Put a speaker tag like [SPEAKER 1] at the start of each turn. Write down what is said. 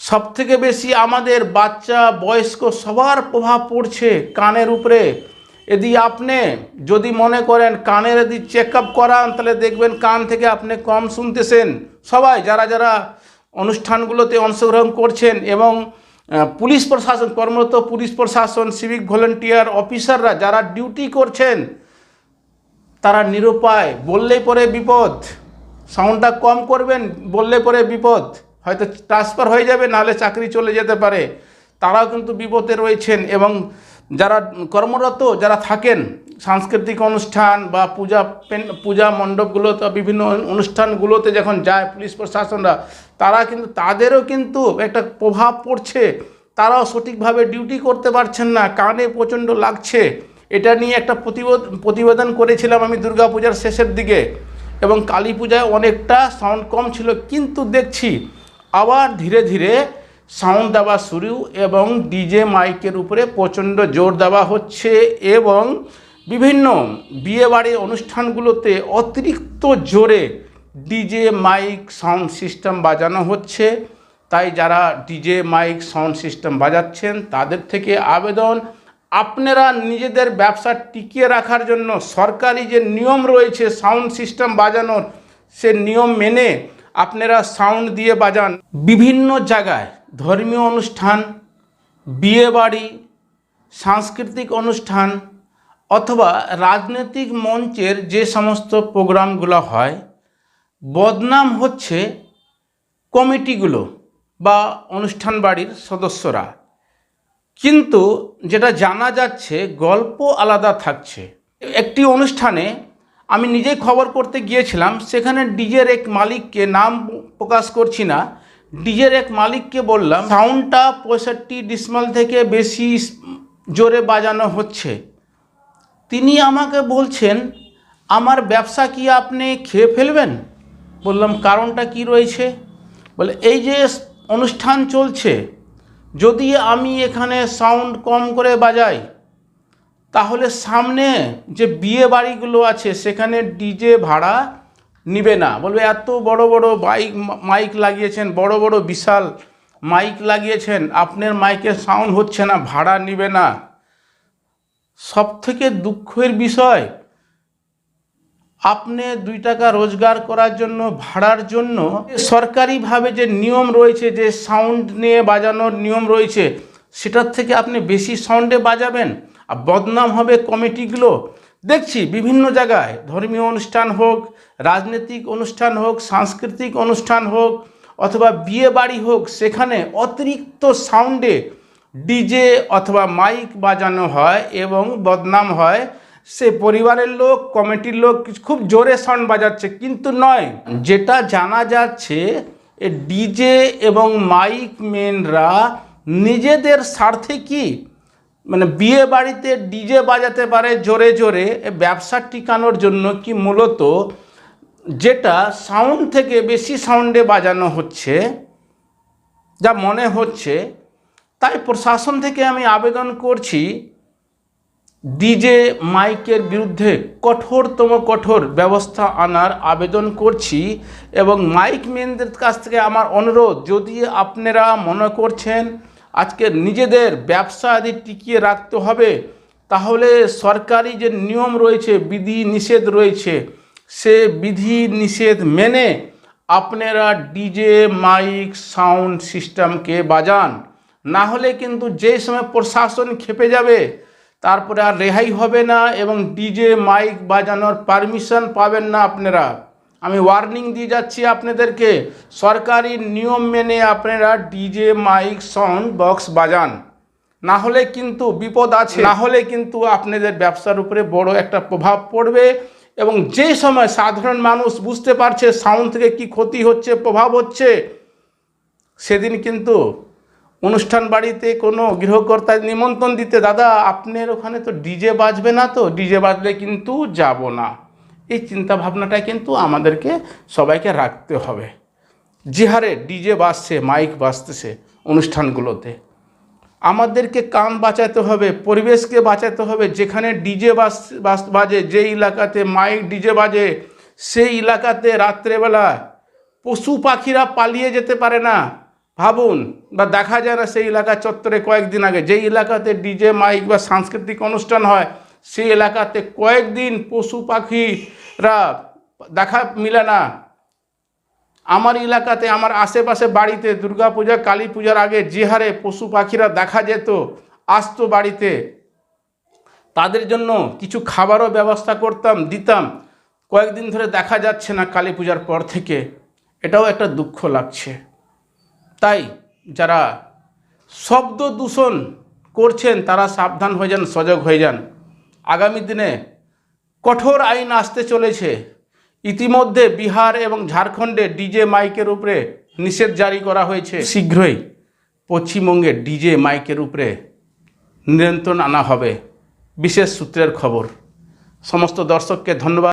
[SPEAKER 1] সব থেকে বেশি আমাদের বাচ্চা বয়স্ক সবার প্রভাব পড়ছে কানের উপরে। এদি আপনি যদি মনে করেন কানের যদি চেক আপ করান, তাহলে দেখবেন কান থেকে আপনি কম শুনতেছেন। সবাই যারা যারা অনুষ্ঠানগুলোতে অংশগ্রহণ করছেন এবং পুলিশ প্রশাসন, কর্মরত পুলিশ প্রশাসন সিভিক ভলেন্টিয়ার অফিসাররা যারা ডিউটি করছেন, তারা নিরুপায়, বললে পরে বিপদ। সাউন্ডটা কম করবেন, বললে পরে বিপদ। হয়তো ট্রান্সফার হয়ে যাবে, নাহলে চাকরি চলে যেতে পারে। তারাও কিন্তু বিপদে রয়েছেন এবং যারা কর্মরত, যারা থাকেন, সাংস্কৃতিক অনুষ্ঠান বা পূজা পূজা মণ্ডপগুলোতে বিভিন্ন অনুষ্ঠানগুলোতে যখন যায় পুলিশ প্রশাসনরা, তারা কিন্তু, তাদেরও কিন্তু একটা প্রভাব পড়ছে। তারাও সঠিকভাবে ডিউটি করতে পারছেন না, কানে প্রচণ্ড লাগছে। এটা নিয়ে একটা প্রতিবেদ প্রতিবেদন করেছিলাম আমি দুর্গাপূজার শেষের দিকে। এবং কালী পূজায় অনেকটা সাউন্ড কম ছিল, কিন্তু দেখছি আবার ধীরে ধীরে সাউন্ড দেওয়া শুরু এবং ডিজে মাইকের উপরে প্রচণ্ড জোর দেওয়া হচ্ছে এবং বিভিন্ন বিয়েবাড়ি অনুষ্ঠানগুলোতে অতিরিক্ত জোরে ডিজে মাইক সাউন্ড সিস্টেম বাজানো হচ্ছে। তাই যারা ডিজে মাইক সাউন্ড সিস্টেম বাজাচ্ছেন, তাদের থেকে আবেদন, আপনারা নিজেদের ব্যবসা টিকিয়ে রাখার জন্য সরকারি যে নিয়ম রয়েছে সাউন্ড সিস্টেম বাজানোর, সে নিয়ম মেনে আপনারা সাউন্ড দিয়ে বাজান। বিভিন্ন জায়গায় ধর্মীয় অনুষ্ঠান বিয়েবাড়ি সাংস্কৃতিক অনুষ্ঠান অথবা রাজনৈতিক মঞ্চের যে সমস্ত প্রোগ্রামগুলো হয়, বদনাম হচ্ছে কমিটিগুলো বা অনুষ্ঠান বাড়ির সদস্যরা। কিন্তু যেটা জানা যাচ্ছে, গল্প আলাদা থাকছে। একটি অনুষ্ঠানে আমি নিজেই খবর করতে গিয়েছিলাম, সেখানে ডিজের এক মালিককে নাম প্রকাশ করছি না। ডিজের এক মালিককে বললাম, সাউন্ডটা পঁয়ষট্টি ডিসমাল থেকে বেশি জোরে বাজানো হচ্ছে। তিনি আমাকে বলছেন, আমার ব্যবসা কি আপনি খেয়ে ফেলবেন? বললাম, কারণটা কি রয়েছে? বলে, এই যে অনুষ্ঠান চলছে, যদি আমি এখানে সাউন্ড কম করে বাজাই তাহলে সামনে যে বিয়ে বাড়িগুলো আছে, সেখানে ডিজে ভাড়া নিবে না। বলবে এত বড় বড় বাইক মাইক লাগিয়েছেন, বড় বড় বিশাল মাইক লাগিয়েছেন, আপনার মাইকের সাউন্ড হচ্ছে না, ভাড়া নিবে না। সব থেকে দুঃখের বিষয়, আপনি দুই টাকা রোজগার করার জন্য, ভাড়ার জন্য সরকারিভাবে যে নিয়ম রয়েছে, যে সাউন্ড নিয়ে বাজানোর নিয়ম রয়েছে, সেটার থেকে আপনি বেশি সাউন্ডে বাজাবেন? আর বদনাম হবে কমিটিগুলো। দেখছি বিভিন্ন জায়গায় ধর্মীয় অনুষ্ঠান হোক, রাজনৈতিক অনুষ্ঠান হোক, সাংস্কৃতিক অনুষ্ঠান হোক, অথবা বিয়ে বাড়ি হোক, সেখানে অতিরিক্ত সাউন্ডে ডিজে অথবা মাইক বাজানো হয় এবং বদনাম হয়। সে পরিবারের লোক, কমিটির লোক খুব জোরে সাউন্ড বাজাচ্ছে, কিন্তু নয়। যেটা জানা যাচ্ছে, এ ডিজে এবং মাইক মেনরা নিজেদের স্বার্থে কি মানে বিয়ে বাড়িতে ডিজে বাজাতে পারে জোরে জোরে ব্যবসা টিকানোর জন্য কি মূলত যেটা সাউন্ড থেকে বেশি সাউন্ডে বাজানো হচ্ছে, যা মনে হচ্ছে, তাই প্রশাসন থেকে আমি আবেদন করছি, ডিজে মাইকের বিরুদ্ধে কঠোরতম কঠোর ব্যবস্থা আনার আবেদন করছি এবং মাইক মেনদের কাছ থেকে আমার অনুরোধ, যদি আপনারা মনে করছেন আজকে নিজেদের ব্যবসা যদি টিকিয়ে রাখতে হবে, তাহলে সরকারি যে নিয়ম রয়েছে, বিধি নিষেধ রয়েছে, সে বিধি নিষেধ মেনে আপনারা ডিজে, মাইক, সাউন্ড সিস্টেমকে বাজান। না হলে কিন্তু যে সময় প্রশাসন খেপে যাবে, তারপরে আর রেহাই হবে না এবং ডিজে, মাইক বাজানোর পারমিশন পাবেন না আপনারা। আমি ওয়ার্নিং দিয়ে যাচ্ছি আপনাদেরকে। সরকারি নিয়ম মেনে আপনারা ডিজে মাইক সাউন্ড বক্স বাজান। না হলে কিন্তু বিপদ আছে। না হলে কিন্তু আপনাদের ব্যবসার উপরে বড় একটা প্রভাব পড়বে এবং যে সময় সাধারণ মানুষ বুঝতে পারছে সাউন্ড থেকে কি ক্ষতি হচ্ছে, প্রভাব হচ্ছে, সেদিন কিন্তু অনুষ্ঠান বাড়িতে কোনো গৃহকর্তার নিমন্ত্রণ দিতে, দাদা, আপনার ওখানে তো ডিজে বাজবে না তো? ডিজে বাজলে কিন্তু যাব না। এই চিন্তা ভাবনাটা কিন্তু আমাদেরকে সবাইকে রাখতে হবে। যে হারে ডিজে বাজছে, মাইক বাজতেছে অনুষ্ঠানগুলোতে। আমাদেরকে কান বাঁচাতে হবে, পরিবেশকে বাঁচাতে হবে। যেখানে ডিজে বাস বাজে যে এলাকাতে মাইক ডিজে বাজে, সেই এলাকাতে রাত্রেবেলা পশু পাখিরা পালিয়ে যেতে পারে না। ভাবুন, বা দেখা যায় না সেই এলাকা চত্বরে কয়েকদিন আগে। যেই এলাকাতে ডিজে, মাইক বা সাংস্কৃতিক অনুষ্ঠান হয়, সেই এলাকাতে কয়েকদিন পশু পাখিরা দেখা মিলে না। আমার এলাকাতে, আমার আশেপাশে বাড়িতে দুর্গাপূজা কালী পূজার আগে যে হারে পশু পাখিরা দেখা যেত আসতো বাড়িতে। তাদের জন্য কিছু খাবারও ব্যবস্থা করতাম, দিতাম। কয়েকদিন ধরে দেখা যাচ্ছে না কালী পূজার পর থেকে। এটাও একটা দুঃখ লাগছে। তাই যারা শব্দ দূষণ করছেন, তারা সাবধান হয়ে যান, সজাগ হয়ে যান। আগামী দিনে কঠোর আইন আসতে চলেছে। ইতিমধ্যে বিহার এবং ঝাড়খণ্ডে ডিজে মাইকের উপরে নিষেধ জারি করা হয়েছে। শীঘ্রই পশ্চিমবঙ্গে ডিজে মাইকের উপরে নিয়ন্ত্রণ আনা হবে। বিশেষ সূত্রের খবর। সমস্ত দর্শককে ধন্যবাদ।